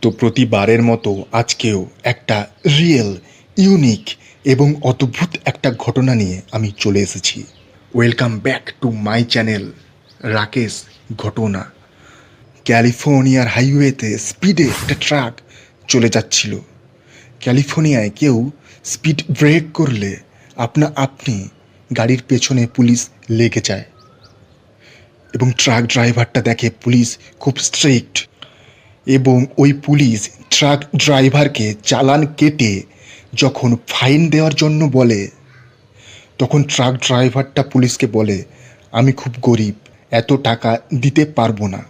তো প্রতিবারের মতো আজকেও একটা রিয়েল ইউনিক এবং অদ্ভুত একটা ঘটনা নিয়ে আমি চলে এসেছি। Welcome back to my channel Rakesh ঘটনা ক্যালিফোর্নিয়ার হাইওয়েতে স্পিডে একটা ট্রাক চলে যাচ্ছিল। ক্যালিফোর্নিয়ায় কেউ স্পিড ব্রেক করলে আপনা আপনি গাড়ির পেছনে পুলিশ লেগে যায়। এবং ট্রাক ড্রাইভারটা দেখে পুলিশ খুব স্ট্রিক্ট এবং ওই পুলিশ ট্রাক ড্রাইভারকে চালান কেটে যখন ফাইন দেওয়ার জন্য বলে, তখন ট্রাক ড্রাইভারটা পুলিশকে বলে, আমি খুব গরিব, এত টাকা দিতে পারব না।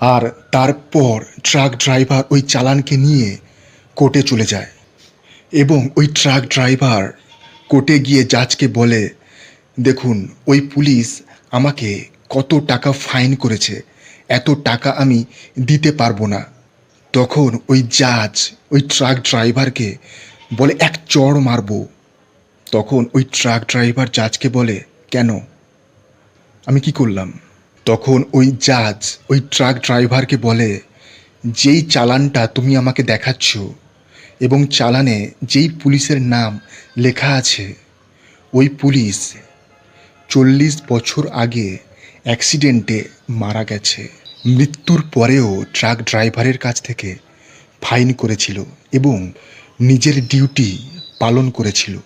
আর তারপর ট্রাক ড্রাইভার ওই চালানকে নিয়ে কোর্টে চলে যায় এবং ওই ট্রাক ড্রাইভার কোর্টে গিয়ে জাজকে বলে, দেখুন, ওই পুলিশ আমাকে কত টাকা ফাইন করেছে এত টাকা আমি দিতে পারব না। তখন ওই জাজ, ওই ট্রাক ড্রাইভারকে বলে, এক চড় মারবো। তখন ওই ট্রাক ড্রাইভার জাজকে বলে, কেন? আমি কি করলাম? তখন ওই জাজ, ওই ট্রাক ড্রাইভারকে বলে, যেই চালানটা তুমি আমাকে দেখাচ্ছ এবং চালানে যেই পুলিশের নাম লেখা আছে, ওই পুলিশ চল্লিশ বছর আগে অ্যাক্সিডেন্টে মারা গেছে। মৃত্যুর পরেও ট্রাক ড্রাইভারের কাছ থেকে ফাইন করেছিল এবং নিজের ডিউটি পালন করেছিল।